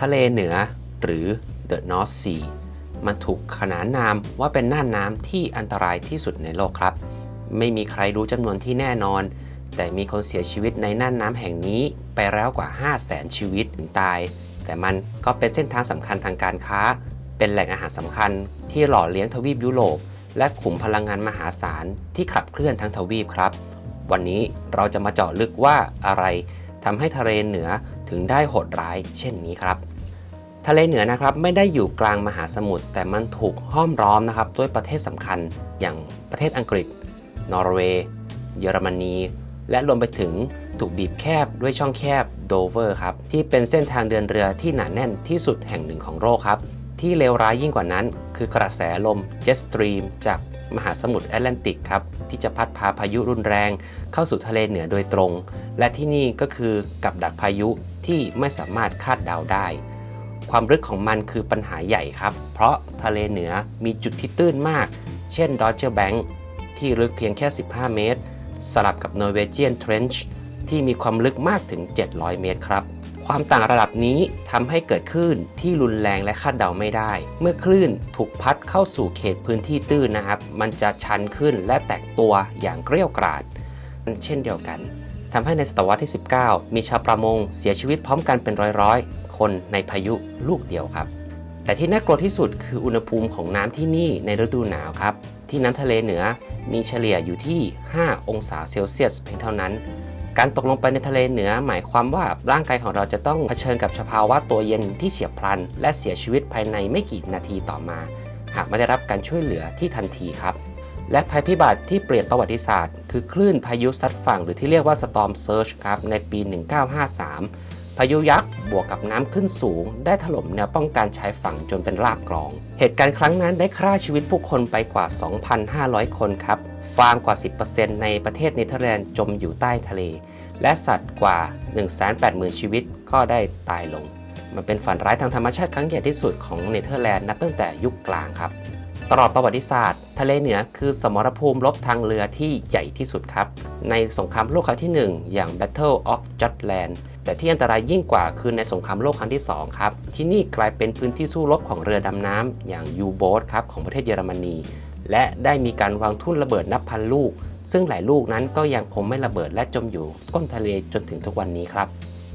ทะเลเหนือหรือ The North Sea มันถูกขนานนามว่าเป็นน่านน้ำที่อันตรายที่สุดในโลกครับ ไม่มีใครรู้จำนวนที่แน่นอน แต่มีคนเสียชีวิตในน่านน้ำแห่งนี้ไปแล้วกว่า 5 0 0แสนชีวิตถึงตาย แต่มันก็เป็นเส้นทางสำคัญทางการค้า เป็นแหล่งอาหารสำคัญที่หล่อเลี้ยงทวีปยุโรป และขุมพลังงานมหาศาลที่ขับเคลื่อนทั้งทวีปครับ วันนี้เราจะมาเจาะลึกว่าอะไรทำให้ทะเลเหนือ ถึงได้โหดร้ายเช่นนี้ครับ ทะเลเหนือนะครับไม่ได้อยู่กลางมหาสมุทรแต่มันถูกห้อมล้อมนะครับด้วยประเทศสำคัญอย่างประเทศอังกฤษ นอร์เวย์ เยอรมนี และรวมไปถึงถูกบีบแคบด้วยช่องแคบโดเวอร์ครับที่เป็นเส้นทางเดินเรือที่หนาแน่นที่สุดแห่งหนึ่งของโลกครับที่เลวร้ายยิ่งกว่านั้น คือกระแสลมเจ็ตสตรีมจาก มหาสมุทรแอตแลนติกครับที่จะพัดพาพายุรุนแรง เข้าสู่ทะเลเหนือโดยตรง และที่นี่ก็คือกับดักพายุที่ไม่สามารถคาดเดาได้ ความลึกของมันคือปัญหาใหญ่ครับ เพราะทะเลเหนือมีจุดที่ตื้นมาก เช่นดอ d เจอร์แบงค์ที่ลึกเพียงแค่ 15 เมตร สลับกับ Norwegian Trench ที่มีความลึกมากถึง 700 เมตรครับ ความต่างระดับนี้ทำให้เกิดคลื่นที่รุนแรงและคาดเดาไม่ได้ เมื่อคลื่นถูกพัดเข้าสู่เขตพื้นที่ตื้นนะครับ มันจะชันขึ้นและแตกตัวอย่างเกรี้ยวกราดเช่นเดียวกันทำให้ในศตวรรษที่ 19 มีชาวประมงเสียชีวิตพร้อมกันเป็นร้อยๆ คนในพายุลูกเดียวครับ แต่ที่น่ากลัวที่สุดคืออุณหภูมิของน้ำที่นี่ในฤดูหนาวครับ ที่น้ำทะเลเหนือมีเฉลี่ยอยู่ที่ 5 องศาเซลเซียสเพียงเท่านั้น การตกลงไปในทะเลเหนือ หมายความว่าร่างกายของเราจะต้องเผชิญกับสภาวะตัวเย็นที่เฉียบพลัน และเสียชีวิตภายในไม่กี่นาทีต่อมา หากไม่ได้รับการช่วยเหลือที่ทันทีครับ และภัยพิบัติที่เปลี่ยนประวัติศาสตร์ คือคลื่นพายุซัดฝั่งหรือที่เรียกว่า Storm Surge ครับในปี 1953 พายุยักษ์บวกกับน้ำขึ้นสูง ได้ถล่มแนวป้องกันชายฝั่งจนเป็นราบกรอง เหตุการณ์ครั้งนั้นได้ฆ่าชีวิตผู้คนไปกว่า 2,500 คนครับ ฟาร์มกว่า 10%ในประเทศเนเธอร์แลนด์จมอยู่ใต้ทะเล และสัตว์กว่า 180,000 ชีวิตก็ได้ตายลง มันเป็นฝันร้ายทางธรรมชาติครั้งใหญ่ที่สุดของเนเธอร์แลนด์นับตั้งแต่ยุคกลางครับ ตลอดประวัติศาสตร์ ทะเลเหนือคือสมรภูมิรบทางเรือที่ใหญ่ที่สุดครับ ในสงครามโลกครั้งที่ 1 อย่าง Battle of Jutland แต่ที่อันตรายยิ่งกว่าคือในสงครามโลกครั้งที่ 2 ครับ ที่นี่กลายเป็นพื้นที่สู้รบของเรือดำน้ำอย่าง U-boat ครับของประเทศเยอรมนี และได้มีการวางทุ่นระเบิดนับพันลูก ซึ่งหลายลูกนั้นก็ยังคงไม่ระเบิดและจมอยู่ก้นทะเลจนถึงทุกวันนี้ครับ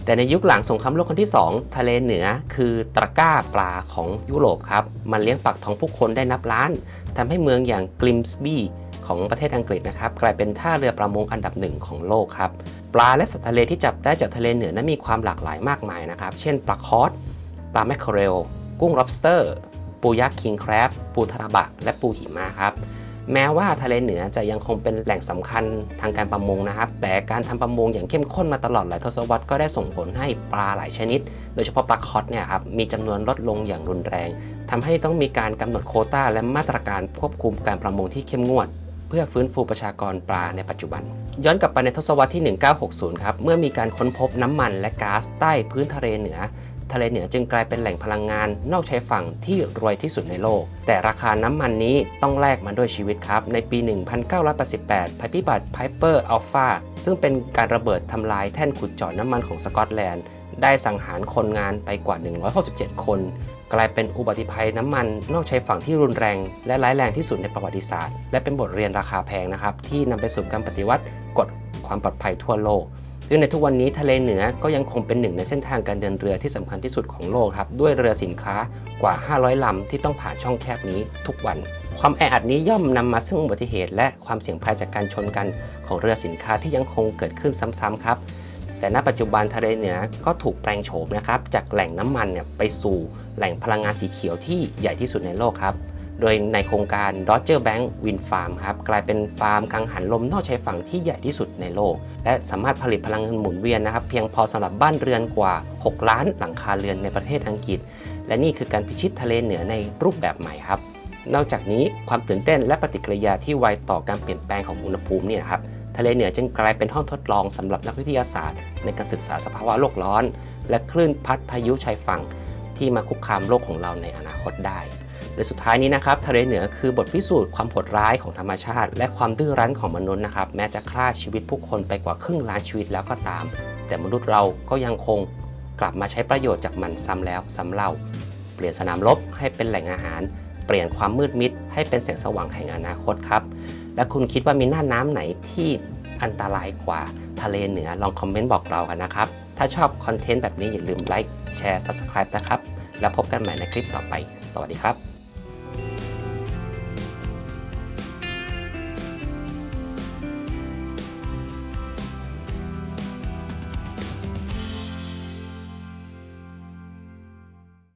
แต่ในยุคหลังสงครามโลกครั้งที่ 2 ทะเลเหนือคือตะกร้าปลาของยุโรปครับ มันเลี้ยงปากท้องผู้คนได้นับล้านทำให้เมืองอย่างกลิมสบีของประเทศอังกฤษนะครับ กลายเป็นท่าเรือประมงอันดับหนึ่งของโลกครับ ปลาและสัตว์ทะเลที่จับได้จากทะเลเหนือนั้นมีความหลากหลายมากมายนะครับ เช่นปลาคอสปลาแมคเคอเรล กุ้ง lobster ปูยักษ์คิงแครบปูทาราบะ และปูหิมะครับ แม้ว่าทะเลเหนือจะยังคงเป็นแหล่งสำคัญทางการประมงนะครับ แต่การทำประมงอย่างเข้มข้นมาตลอดหลายทศวรรษก็ได้ส่งผลให้ปลาหลายชนิด โดยเฉพาะปลาคอสเนี่ยครับมีจำนวนลดลงอย่างรุนแรงทำให้ต้องมีการกำหนดโคต้า และมาตรการควบคุมการประมงที่เข้มงวดเพื่อฟื้นฟูประชากรปลาในปัจจุบัน ย้อนกลับไปในทศวรรษที่ 1960 ครับ เมื่อมีการค้นพบน้ำมันและก๊าซใต้พื้นทะเลเหนือ ทะเลเหนือจึงกลายเป็นแหล่งพลังงาน นอกชายฝั่งที่รวยที่สุดในโลก แต่ราคาน้ำมันนี้ต้องแลกมาด้วยชีวิตครับ ในปี 1988 ภัยพิบัติ Piper Alpha ซึ่งเป็นการระเบิดทำลายแท่นขุดเจาะน้ำมันของสกอตแลนด์ ได้สังหารคนงานไปกว่า 167 คน กลายเป็นอุบัติภัยน้ำมัน นอกชายฝั่งที่รุนแรง และร้ายแรงที่สุดในประวัติศาสตร์ และเป็นบทเรียนราคาแพงนะครับที่นำไปสู่การปฏิวัติกฎความปลอดภัยทั่วโลก ซึ่งในทุกวันนี้ทะเลเหนือก็ยังคงเป็นหนึ่งในเส้นทางการเดินเรือที่สำคัญที่สุดของโลกครับ ด้วยเรือสินค้ากว่า 500ลำที่ต้องผ่านช่องแคบนี้ทุกวัน ความแออัดนี้ย่อมนำมาซึ่งอุบัติเหตุ และความเสี่ยงภัยจากการชนกันของเรือสินค้าที่ยังคงเกิดขึ้นซ้ำๆครับ แต่ณปัจจุบันทะเลเหนือก็ถูกแปลงโฉมนะครับจากแหล่งน้ำมันเนี่ยไปสู่แหล่งพลังงานสีเขียวที่ใหญ่ที่สุดในโลกครับ โดยในโครงการ Dodger Bank Wind Farm ครับกลายเป็นฟาร์มกังหันลมนอกชายฝั่งที่ใหญ่ที่สุดในโลก และสามารถผลิตพลังงานหมุนเวียนนะครับเพียงพอสำหรับบ้านเรือนกว่า 6 ล้านหลังคาเรือนในประเทศอังกฤษ และนี่คือการพิชิตทะเลเหนือในรูปแบบใหม่ครับ นอกจากนี้ความตื่นเต้นและปฏิกิริยาที่ไวต่อการเปลี่ยนแปลงของอุณหภูมิเนี่ยนะครับทะเลเหนือจึงกลายเป็นห้องทดลองสำหรับนักวิทยาศาสตร์ ในการศึกษาสภาวะโลกร้อน และคลื่นพัดพายุชายฝั่งที่มาคุกคามโลกของเราในอนาคตได้ โดยสุดท้ายนี้นะครับทะเลเหนือคือบทพิสูจน์ความโหดร้ายของธรรมชาติ และความดื้อรั้นของมนุษย์นะครับแม้จะฆ่าชีวิตผู้คนไปกว่าครึ่งล้านชีวิตแล้วก็ตาม แต่มนุษย์เราก็ยังคงกลับมาใช้ประโยชน์จากมันซ้ำแล้วซ้ำเล่า เปลี่ยนสนามรบให้เป็นแหล่งอาหาร เปลี่ยนความมืดมิด ให้เป็นแสงสว่างแห่งอนาคตครับ และคุณคิดว่ามีน่านน้ำไหนที่อันตรายกว่าทะเลเหนือลองคอมเมนต์บอกเรากันนะครับ ถ้าชอบคอนเทนต์แบบนี้อย่าลืมไลค์แชร์ Subscribe นะครับ แล้วพบกันใหม่ในคลิปต่อไป สวัสดีครับ